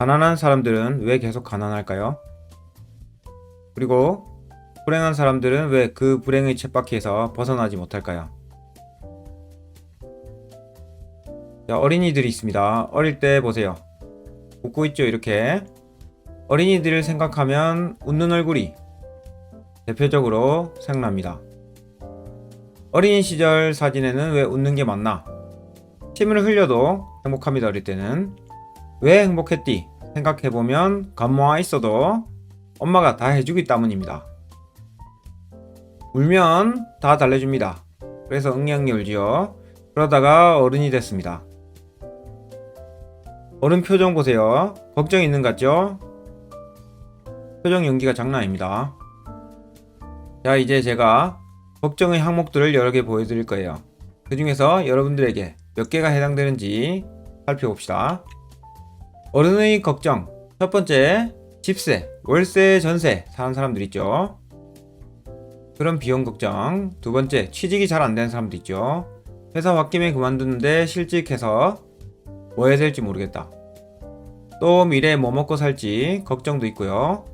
가난한 사람들은 왜 계속 가난할까요? 그리고 불행한 사람들은 왜 그 불행의 쳇바퀴에서 벗어나지 못할까요? 자, 어린이들이 있습니다. 어릴 때 보세요. 웃고 있죠, 이렇게. 어린이들을 생각하면 웃는 얼굴이 대표적으로 생각납니다. 어린 시절 사진에는 왜 웃는 게 맞나? 침을 흘려도 행복합니다, 어릴 때는. 왜 행복했디? 생각해보면 감모아 있어도 엄마가 다 해주기 때문입니다. 울면 다 달래줍니다. 그래서 응애응애 울지요. 그러다가 어른이 됐습니다. 어른 표정 보세요. 걱정 있는 것 같죠? 표정 연기가 장난 아닙니다. 자, 이제 제가 걱정의 항목들을 여러 개 보여드릴 거예요. 그 중에서 여러분들에게 몇 개가 해당되는지 살펴봅시다. 어른의 걱정. 첫 번째, 집세, 월세, 전세 사는 사람들 있죠. 그런 비용 걱정. 두 번째, 취직이 잘 안 되는 사람도 있죠. 회사 홧김에 그만두는데 실직해서 뭐 해야 될지 모르겠다. 또 미래에 뭐 먹고 살지 걱정도 있고요.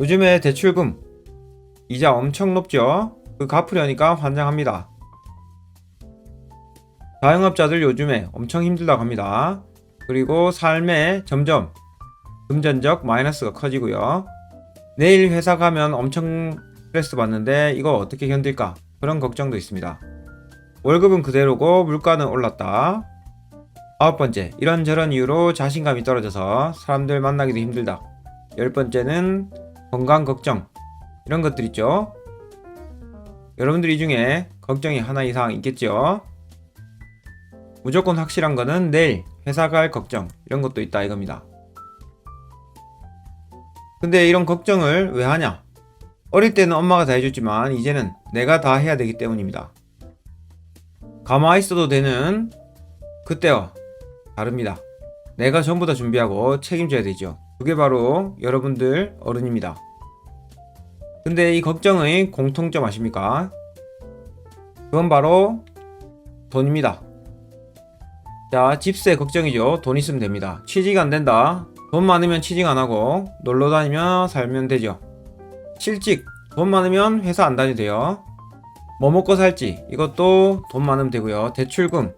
요즘에 대출금 이자 엄청 높죠? 그 갚으려니까 환장합니다. 자영업자들 요즘에 엄청 힘들다고 합니다. 그리고 삶에 점점 금전적 마이너스가 커지고요. 내일 회사 가면 엄청 스트레스 받는데 이거 어떻게 견딜까? 그런 걱정도 있습니다. 월급은 그대로고 물가는 올랐다. 아홉 번째, 이런저런 이유로 자신감이 떨어져서 사람들 만나기도 힘들다. 열 번째는 건강 걱정. 이런 것들 있죠. 여러분들 이 중에 걱정이 하나 이상 있겠죠? 무조건 확실한 거는 내일 회사 갈 걱정. 이런 것도 있다 이겁니다. 근데 이런 걱정을 왜 하냐? 어릴 때는 엄마가 다 해줬지만 이제는 내가 다 해야 되기 때문입니다. 가만히 있어도 되는 그때와 다릅니다. 내가 전부 다 준비하고 책임져야 되죠. 그게 바로 여러분들 어른입니다. 근데 이 걱정의 공통점 아십니까? 그건 바로 돈입니다. 자, 집세 걱정이죠. 돈 있으면 됩니다. 취직 안 된다. 돈 많으면 취직 안 하고 놀러 다니며 살면 되죠. 실직, 돈 많으면 회사 안 다녀도 돼요. 뭐 먹고 살지, 이것도 돈 많으면 되고요. 대출금,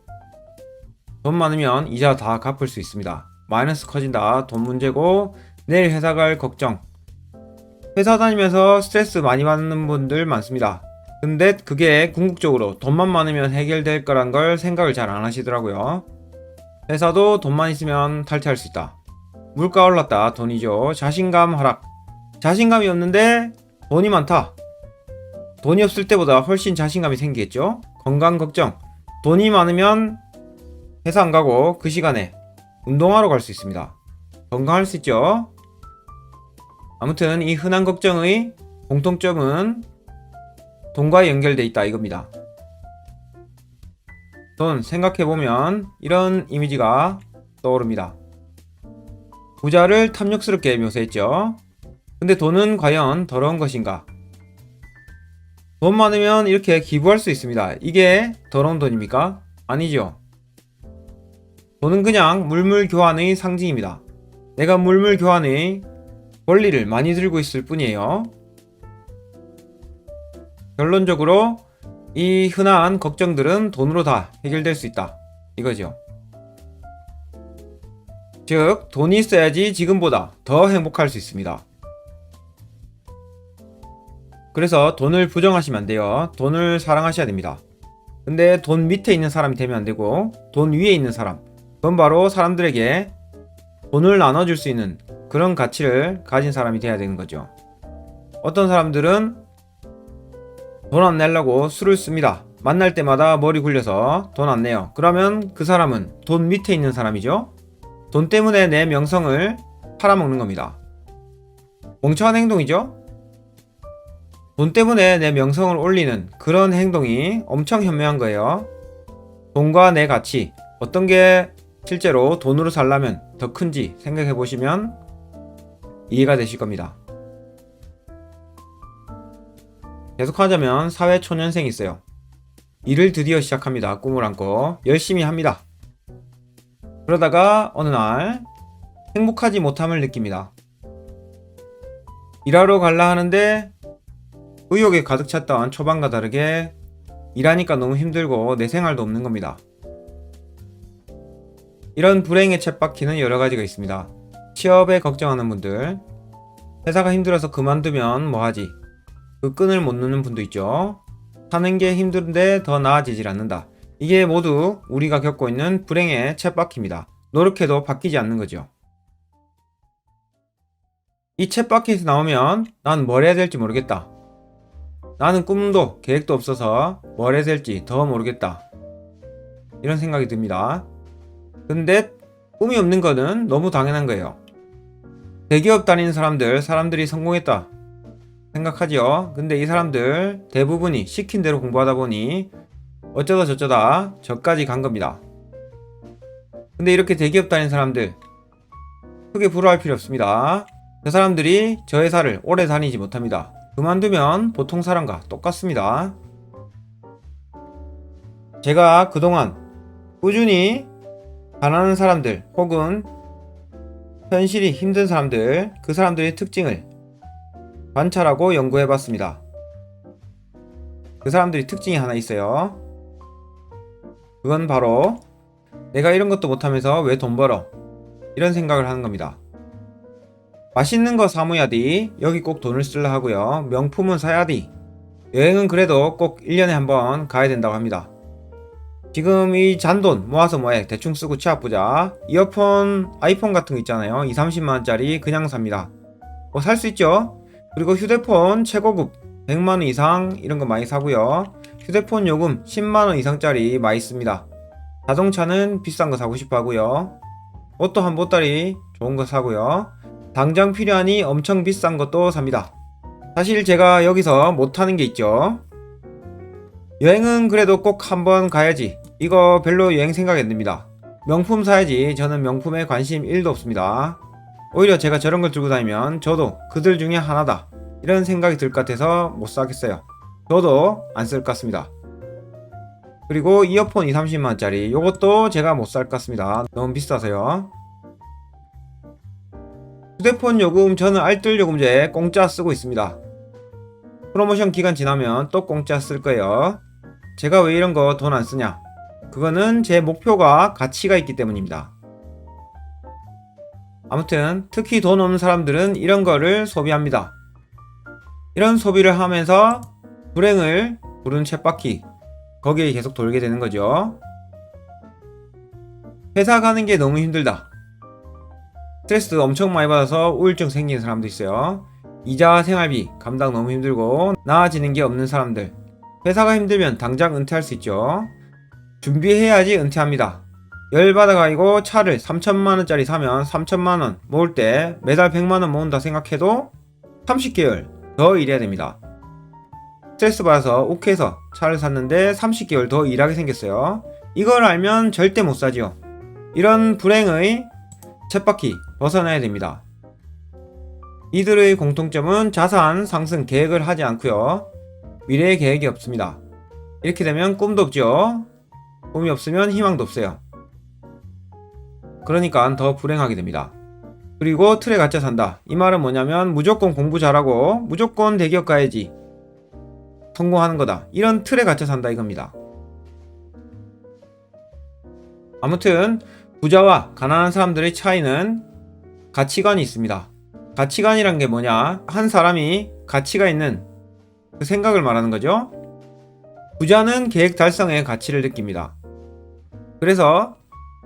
돈 많으면 이자 다 갚을 수 있습니다. 마이너스 커진다. 돈 문제고 내일 회사 갈 걱정. 회사 다니면서 스트레스 많이 받는 분들 많습니다. 근데 그게 궁극적으로 돈만 많으면 해결될 거란 걸 생각을 잘 안 하시더라고요. 회사도 돈만 있으면 탈퇴할 수 있다. 물가 올랐다. 돈이죠. 자신감 하락. 자신감이 없는데 돈이 많다. 돈이 없을 때보다 훨씬 자신감이 생기겠죠? 건강 걱정. 돈이 많으면 회사 안 가고 그 시간에 운동하러 갈 수 있습니다. 건강할 수 있죠? 아무튼 이 흔한 걱정의 공통점은 돈과 연결돼 있다 이겁니다. 돈 생각해보면 이런 이미지가 떠오릅니다. 부자를 탐욕스럽게 묘사했죠. 근데 돈은 과연 더러운 것인가? 돈 많으면 이렇게 기부할 수 있습니다. 이게 더러운 돈입니까? 아니죠. 돈은 그냥 물물 교환의 상징입니다. 내가 물물 교환의 권리를 많이 들고 있을 뿐이에요. 결론적으로 이 흔한 걱정들은 돈으로 다 해결될 수 있다. 이거죠. 즉, 돈이 있어야지 지금보다 더 행복할 수 있습니다. 그래서 돈을 부정하시면 안 돼요. 돈을 사랑하셔야 됩니다. 근데 돈 밑에 있는 사람이 되면 안 되고, 돈 위에 있는 사람. 그건 바로 사람들에게 돈을 나눠줄 수 있는 그런 가치를 가진 사람이 돼야 되는 거죠. 어떤 사람들은 돈 안 내려고 술을 씁니다. 만날 때마다 머리 굴려서 돈 안 내요. 그러면 그 사람은 돈 밑에 있는 사람이죠. 돈 때문에 내 명성을 팔아먹는 겁니다. 멍청한 행동이죠? 돈 때문에 내 명성을 올리는 그런 행동이 엄청 현명한 거예요. 돈과 내 가치, 어떤 게 실제로 돈으로 살려면 더 큰지 생각해 보시면 이해가 되실 겁니다. 계속하자면 사회 초년생이 있어요. 일을 드디어 시작합니다. 꿈을 안고 열심히 합니다. 그러다가 어느 날 행복하지 못함을 느낍니다. 일하러 갈라 하는데 의욕에 가득 찼던 초반과 다르게 일하니까 너무 힘들고 내 생활도 없는 겁니다. 이런 불행의 챗바퀴는 여러 가지가 있습니다. 취업에 걱정하는 분들, 회사가 힘들어서 그만두면 뭐하지? 그 끈을 못 놓는 분도 있죠. 사는 게 힘든데 더 나아지질 않는다. 이게 모두 우리가 겪고 있는 불행의 챗바퀴입니다. 노력해도 바뀌지 않는 거죠. 이 챗바퀴에서 나오면 난 뭘 해야 될지 모르겠다. 나는 꿈도 계획도 없어서 뭘 해야 될지 더 모르겠다. 이런 생각이 듭니다. 근데 꿈이 없는 거는 너무 당연한 거예요. 대기업 다니는 사람들, 사람들이 성공했다. 생각하지요. 근데 이 사람들 대부분이 시킨 대로 공부하다 보니 어쩌다 저쩌다 저까지 간 겁니다. 근데 이렇게 대기업 다니는 사람들 크게 부러워할 필요 없습니다. 그 사람들이 저 회사를 오래 다니지 못합니다. 그만두면 보통 사람과 똑같습니다. 제가 그동안 꾸준히 가난한 사람들 혹은 현실이 힘든 사람들, 그 사람들의 특징을 관찰하고 연구해 봤습니다. 그 사람들이 특징이 하나 있어요. 그건 바로 내가 이런 것도 못하면서 왜 돈 벌어? 이런 생각을 하는 겁니다. 맛있는 거 사무야디. 여기 꼭 돈을 쓰려 하고요. 명품은 사야디. 여행은 그래도 꼭 1년에 한 번 가야 된다고 합니다. 지금 이 잔돈 모아서 뭐해 대충 쓰고 취업 보자 이어폰 아이폰 같은 거 있잖아요 2, 30만원짜리 그냥 삽니다 뭐 살 수 있죠 그리고 휴대폰 최고급 100만원 이상 이런 거 많이 사고요 휴대폰 요금 10만원 이상짜리 많이 씁니다 자동차는 비싼 거 사고 싶어 하고요 옷도 한 보따리 좋은 거 사고요 당장 필요하니 엄청 비싼 것도 삽니다 사실 제가 여기서 못하는 게 있죠 여행은 그래도 꼭 한번 가야지. 이거 별로 여행 생각 안 듭니다. 명품 사야지. 저는 명품에 관심 1도 없습니다. 오히려 제가 저런 걸 들고 다니면 저도 그들 중에 하나다. 이런 생각이 들 것 같아서 못 사겠어요. 저도 안 쓸 것 같습니다. 그리고 이어폰 2, 30만원짜리. 이것도 제가 못 살 것 같습니다. 너무 비싸서요. 휴대폰 요금 저는 알뜰 요금제 공짜 쓰고 있습니다. 프로모션 기간 지나면 또 공짜 쓸 거예요. 제가 왜 이런 거 돈 안 쓰냐? 그거는 제 목표가 가치가 있기 때문입니다. 아무튼 특히 돈 없는 사람들은 이런 거를 소비합니다. 이런 소비를 하면서 불행을 부른 챗바퀴 거기에 계속 돌게 되는 거죠. 회사 가는 게 너무 힘들다. 스트레스 엄청 많이 받아서 우울증 생기는 사람도 있어요. 이자 생활비 감당 너무 힘들고 나아지는 게 없는 사람들 회사가 힘들면 당장 은퇴할 수 있죠 준비해야지 은퇴합니다 열받아가지고 차를 3천만원짜리 사면 3천만원 모을 때 매달 100만원 모은다 생각해도 30개월 더 일해야 됩니다 스트레스 받아서 욱해서 차를 샀는데 30개월 더 일하게 생겼어요 이걸 알면 절대 못 사지요 이런 불행의 쳇바퀴 벗어나야 됩니다 이들의 공통점은 자산 상승 계획을 하지 않고요. 미래의 계획이 없습니다. 이렇게 되면 꿈도 없죠. 꿈이 없으면 희망도 없어요. 그러니까 더 불행하게 됩니다. 그리고 틀에 갇혀 산다. 이 말은 뭐냐면 무조건 공부 잘하고 무조건 대기업 가야지. 성공하는 거다. 이런 틀에 갇혀 산다 이겁니다. 아무튼 부자와 가난한 사람들의 차이는 가치관이 있습니다. 가치관이란 게 뭐냐? 한 사람이 가치가 있는 그 생각을 말하는 거죠. 부자는 계획 달성의 가치를 느낍니다. 그래서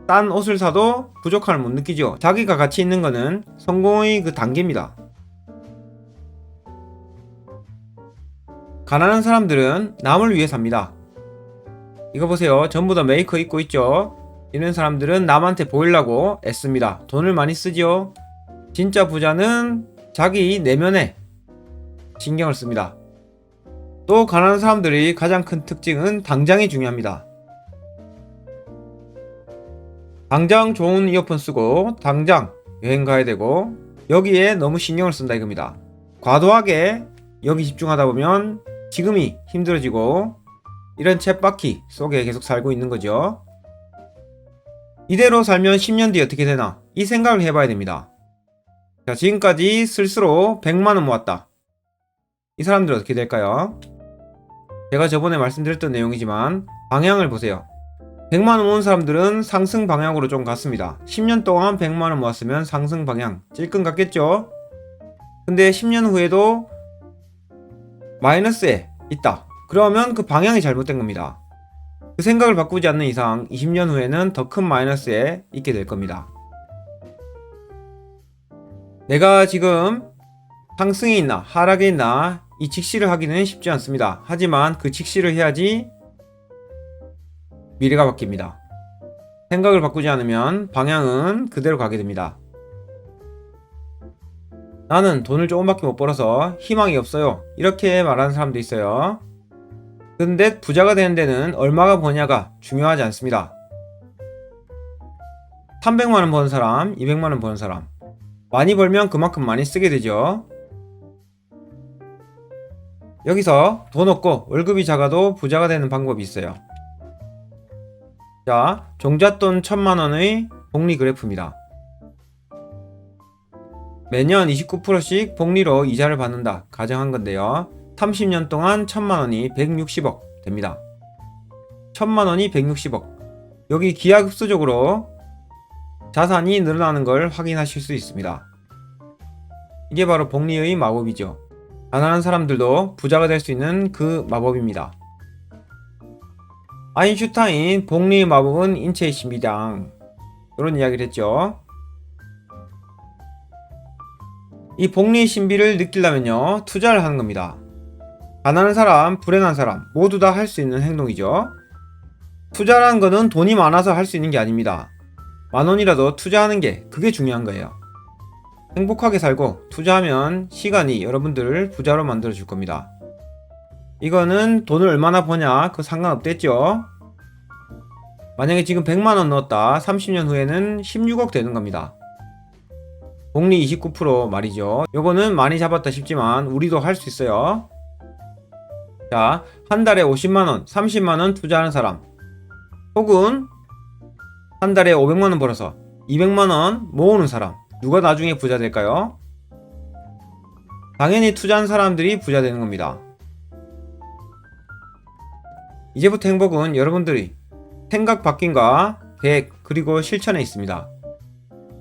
딴 옷을 사도 부족함을 못 느끼죠. 자기가 가치 있는 거는 성공의 그 단계입니다. 가난한 사람들은 남을 위해 삽니다. 이거 보세요. 전부 다 메이커 입고 있죠. 이런 사람들은 남한테 보이려고 애씁니다. 돈을 많이 쓰죠. 진짜 부자는 자기 내면에 신경을 씁니다. 또 가난한 사람들이 가장 큰 특징은 당장이 중요합니다. 당장 좋은 이어폰 쓰고 당장 여행 가야 되고 여기에 너무 신경을 쓴다 이겁니다. 과도하게 여기 집중하다 보면 지금이 힘들어지고 이런 챗바퀴 속에 계속 살고 있는 거죠. 이대로 살면 10년 뒤 어떻게 되나? 이 생각을 해봐야 됩니다. 자, 지금까지 스스로 100만원 모았다. 이 사람들 어떻게 될까요? 제가 저번에 말씀드렸던 내용이지만 방향을 보세요. 100만원 모은 사람들은 상승 방향으로 좀 갔습니다. 10년 동안 100만원 모았으면 상승 방향 찔끔 갔겠죠? 근데 10년 후에도 마이너스에 있다. 그러면 그 방향이 잘못된 겁니다. 그 생각을 바꾸지 않는 이상 20년 후에는 더 큰 마이너스에 있게 될 겁니다. 내가 지금 상승에 있나 하락에 있나 이 직시를 하기는 쉽지 않습니다. 하지만 그 직시를 해야지 미래가 바뀝니다. 생각을 바꾸지 않으면 방향은 그대로 가게 됩니다. 나는 돈을 조금밖에 못 벌어서 희망이 없어요. 이렇게 말하는 사람도 있어요. 근데 부자가 되는 데는 얼마가 버냐가 중요하지 않습니다. 300만원 버는 사람, 200만원 버는 사람. 많이 벌면 그만큼 많이 쓰게 되죠. 여기서 돈 없고 월급이 작아도 부자가 되는 방법이 있어요. 자, 종잣돈 1000만원의 복리 그래프입니다. 매년 29%씩 복리로 이자를 받는다 가정한 건데요. 30년 동안 1000만원이 160억 됩니다. 1000만원이 160억. 여기 기하급수적으로 자산이 늘어나는 걸 확인하실 수 있습니다. 이게 바로 복리의 마법이죠. 가난한 사람들도 부자가 될 수 있는 그 마법입니다. 아인슈타인 복리의 마법은 인체의 신비다. 이런 이야기를 했죠. 이 복리의 신비를 느끼려면요, 투자를 하는 겁니다. 가난한 사람, 불행한 사람, 모두 다 할 수 있는 행동이죠. 투자라는 거는 돈이 많아서 할 수 있는 게 아닙니다. 만 원이라도 투자하는 게 그게 중요한 거예요. 행복하게 살고 투자하면 시간이 여러분들을 부자로 만들어 줄 겁니다. 이거는 돈을 얼마나 버냐 그 상관없댔죠. 만약에 지금 100만원 넣었다 30년 후에는 16억 되는 겁니다. 복리 29% 말이죠. 요거는 많이 잡았다 싶지만 우리도 할 수 있어요. 자, 한 달에 50만원, 30만원 투자하는 사람. 혹은 한 달에 500만원 벌어서 200만원 모으는 사람. 누가 나중에 부자 될까요? 당연히 투자한 사람들이 부자 되는 겁니다. 이제부터 행복은 여러분들이 생각 바뀐과 계획 그리고 실천에 있습니다.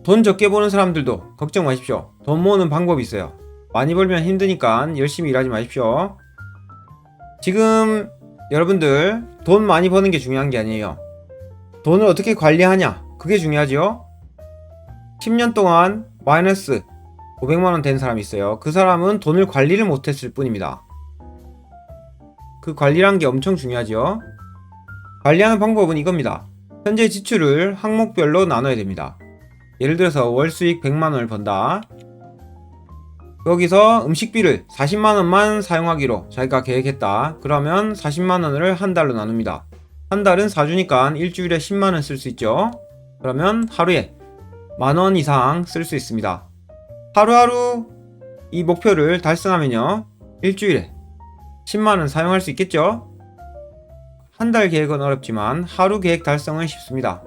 돈 적게 버는 사람들도 걱정 마십시오. 돈 모으는 방법이 있어요. 많이 벌면 힘드니까 열심히 일하지 마십시오. 지금 여러분들 돈 많이 버는 게 중요한 게 아니에요. 돈을 어떻게 관리하냐 그게 중요하죠. 10년 동안 마이너스 500만 원 된 사람이 있어요. 그 사람은 돈을 관리를 못했을 뿐입니다. 그 관리란 게 엄청 중요하죠. 관리하는 방법은 이겁니다. 현재 지출을 항목별로 나눠야 됩니다. 예를 들어서 월 수익 100만원을 번다. 여기서 음식비를 40만원만 사용하기로 자기가 계획했다. 그러면 40만원을 한 달로 나눕니다. 한 달은 4주니까 일주일에 10만원 쓸 수 있죠. 그러면 하루에 만원 이상 쓸 수 있습니다. 하루하루 이 목표를 달성하면요. 일주일에 10만원 사용할 수 있겠죠? 한 달 계획은 어렵지만 하루 계획 달성은 쉽습니다.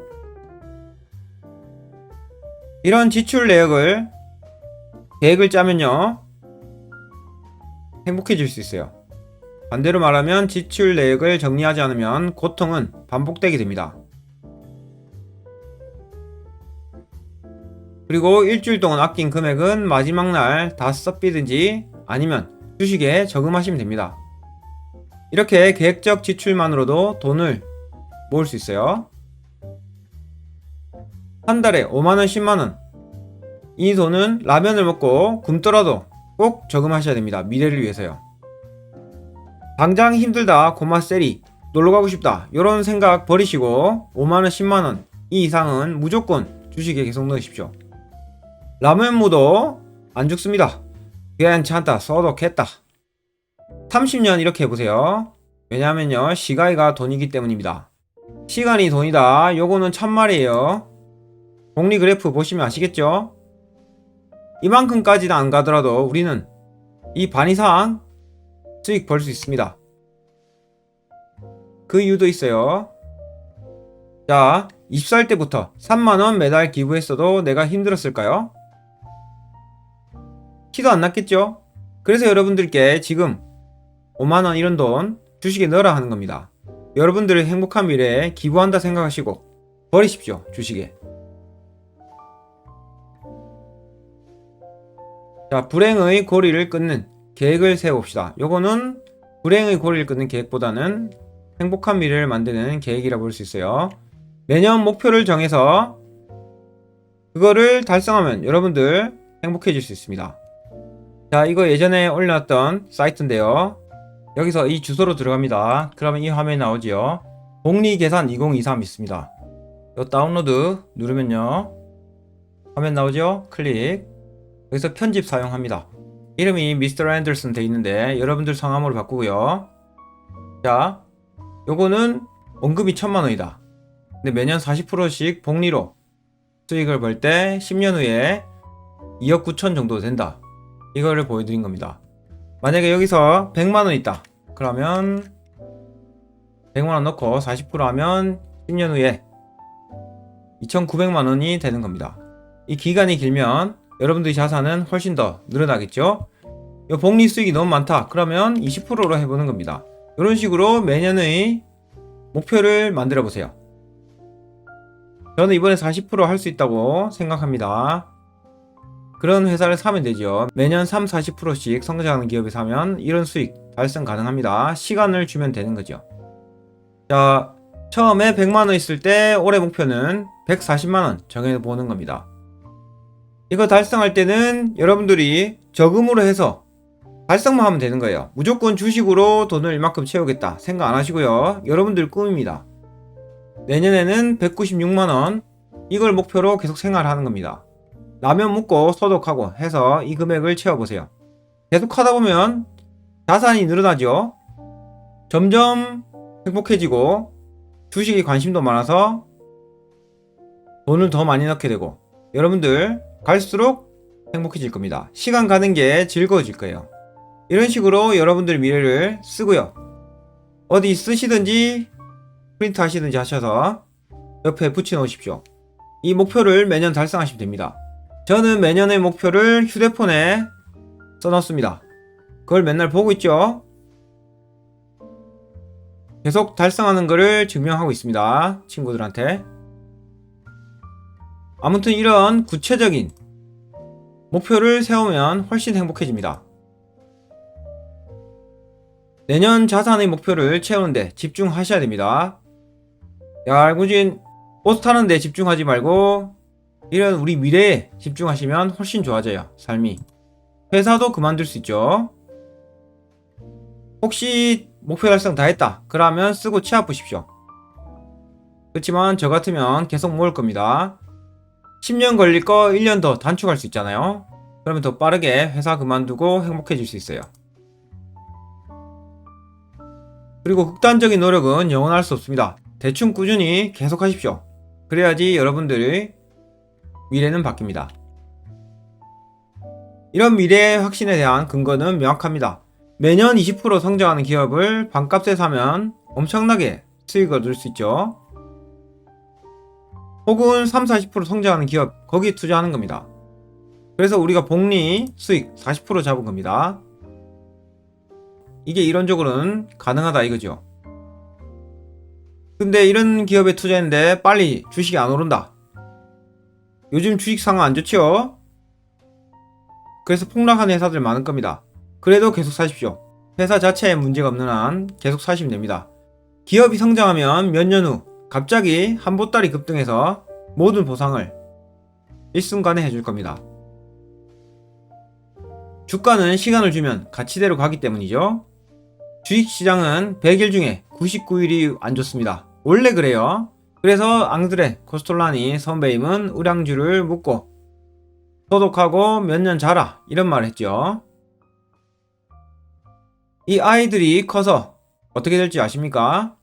이런 지출 내역을 계획을 짜면요. 행복해질 수 있어요. 반대로 말하면 지출 내역을 정리하지 않으면 고통은 반복되게 됩니다. 그리고 일주일 동안 아낀 금액은 마지막 날 다 써비든지 아니면 주식에 저금하시면 됩니다. 이렇게 계획적 지출만으로도 돈을 모을 수 있어요. 한 달에 5만원, 10만원. 이 돈은 라면을 먹고 굶더라도 꼭 저금하셔야 됩니다. 미래를 위해서요. 당장 힘들다, 고마 세리, 놀러 가고 싶다. 이런 생각 버리시고 5만원, 10만원 이 이상은 무조건 주식에 계속 넣으십시오. 라면 무도 안 죽습니다. 괜찮다, 써도 겠다. 30년 이렇게 해보세요. 왜냐하면요, 시간이가 돈이기 때문입니다. 시간이 돈이다. 요거는 참말이에요. 복리 그래프 보시면 아시겠죠? 이만큼까지는 안 가더라도 우리는 이 반 이상 수익 벌 수 있습니다. 그 이유도 있어요. 자, 24일 때부터 3만원 매달 기부했어도 내가 힘들었을까요? 티도 안 났겠죠? 그래서 여러분들께 지금 5만원 이런 돈 주식에 넣으라 하는 겁니다. 여러분들의 행복한 미래에 기부한다 생각하시고 버리십시오, 주식에. 자, 불행의 고리를 끊는 계획을 세워봅시다. 요거는 불행의 고리를 끊는 계획보다는 행복한 미래를 만드는 계획이라 볼 수 있어요. 매년 목표를 정해서 그거를 달성하면 여러분들 행복해질 수 있습니다. 자, 이거 예전에 올려놨던 사이트인데요. 여기서 이 주소로 들어갑니다. 그러면 이 화면이 나오지요. 복리계산 2023 있습니다. 요 다운로드 누르면요. 화면 나오죠? 클릭. 여기서 편집 사용합니다. 이름이 미스터 앤더슨 돼 있는데 여러분들 성함으로 바꾸고요. 자, 요거는 원금이 천만 원이다. 근데 매년 40%씩 복리로 수익을 벌 때 10년 후에 2억 9천 정도 된다. 이거를 보여드린 겁니다. 만약에 여기서 100만 원 있다. 그러면 100만 원 넣고 40% 하면 10년 후에 2,900만 원이 되는 겁니다. 이 기간이 길면 여러분들의 자산은 훨씬 더 늘어나겠죠? 이 복리 수익이 너무 많다. 그러면 20%로 해보는 겁니다. 이런 식으로 매년의 목표를 만들어 보세요. 저는 이번에 40%할 수 있다고 생각합니다. 그런 회사를 사면 되죠. 매년 3, 40%씩 성장하는 기업에 사면 이런 수익 달성 가능합니다. 시간을 주면 되는 거죠. 자, 처음에 100만원 있을 때 올해 목표는 140만원 정해보는 겁니다. 이거 달성할 때는 여러분들이 저금으로 해서 달성만 하면 되는 거예요. 무조건 주식으로 돈을 이만큼 채우겠다 생각 안 하시고요. 여러분들 꿈입니다. 내년에는 196만원 이걸 목표로 계속 생활하는 겁니다. 라면 먹고 소독하고 해서 이 금액을 채워보세요. 계속 하다 보면 자산이 늘어나죠. 점점 행복해지고 주식에 관심도 많아서 돈을 더 많이 넣게 되고 여러분들 갈수록 행복해질 겁니다. 시간 가는 게 즐거워질 거예요. 이런 식으로 여러분들 미래를 쓰고요. 어디 쓰시든지 프린트 하시든지 하셔서 옆에 붙여 놓으십시오. 이 목표를 매년 달성하시면 됩니다. 저는 매년의 목표를 휴대폰에 써놨습니다. 그걸 맨날 보고 있죠. 계속 달성하는 것을 증명하고 있습니다. 친구들한테. 아무튼 이런 구체적인 목표를 세우면 훨씬 행복해집니다. 내년 자산의 목표를 채우는데 집중하셔야 됩니다. 야, 알고진 버스 타는데 집중하지 말고 이런 우리 미래에 집중하시면 훨씬 좋아져요. 삶이. 회사도 그만둘 수 있죠. 혹시 목표 달성 다 했다. 그러면 쓰고 취업 보십시오. 그렇지만 저 같으면 계속 모을 겁니다. 10년 걸릴 거 1년 더 단축할 수 있잖아요. 그러면 더 빠르게 회사 그만두고 행복해질 수 있어요. 그리고 극단적인 노력은 영원할 수 없습니다. 대충 꾸준히 계속 하십시오. 그래야지 여러분들의 미래는 바뀝니다. 이런 미래의 확신에 대한 근거는 명확합니다. 매년 20% 성장하는 기업을 반값에 사면 엄청나게 수익을 얻을 수 있죠. 혹은 3, 40% 성장하는 기업, 거기에 투자하는 겁니다. 그래서 우리가 복리 수익 40% 잡은 겁니다. 이게 이론적으로는 가능하다 이거죠. 근데 이런 기업에 투자했는데 빨리 주식이 안 오른다. 요즘 주식 상황 안 좋죠? 그래서 폭락하는 회사들 많을 겁니다. 그래도 계속 사십시오. 회사 자체에 문제가 없는 한 계속 사시면 됩니다. 기업이 성장하면 몇 년 후 갑자기 한 보따리 급등해서 모든 보상을 일순간에 해줄 겁니다. 주가는 시간을 주면 가치대로 가기 때문이죠. 주식시장은 100일 중에 99일이 안 좋습니다. 원래 그래요. 그래서 앙드레 코스톨라니 선배임은 우량주를 묻고 소독하고 몇 년 자라 이런 말을 했죠. 이 아이들이 커서 어떻게 될지 아십니까?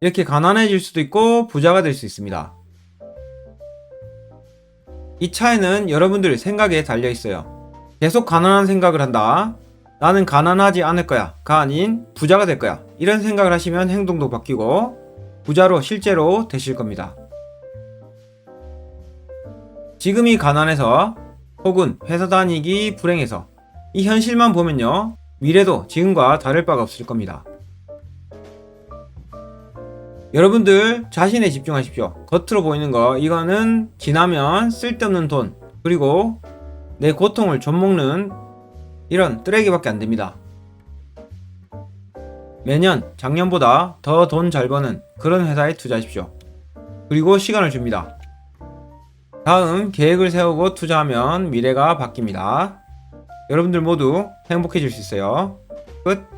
이렇게 가난해질 수도 있고 부자가 될 수 있습니다. 이 차이는 여러분들 생각에 달려 있어요. 계속 가난한 생각을 한다. 나는 가난하지 않을 거야. 가 아닌 부자가 될 거야. 이런 생각을 하시면 행동도 바뀌고 부자로 실제로 되실 겁니다. 지금이 가난해서 혹은 회사 다니기 불행해서 이 현실만 보면요. 미래도 지금과 다를 바가 없을 겁니다. 여러분들 자신에 집중하십시오. 겉으로 보이는 거 이거는 지나면 쓸데없는 돈 그리고 내 고통을 좀먹는 이런 쓰레기밖에 안 됩니다. 매년 작년보다 더 돈 잘 버는 그런 회사에 투자하십시오. 그리고 시간을 줍니다. 다음 계획을 세우고 투자하면 미래가 바뀝니다. 여러분들 모두 행복해질 수 있어요. 끝.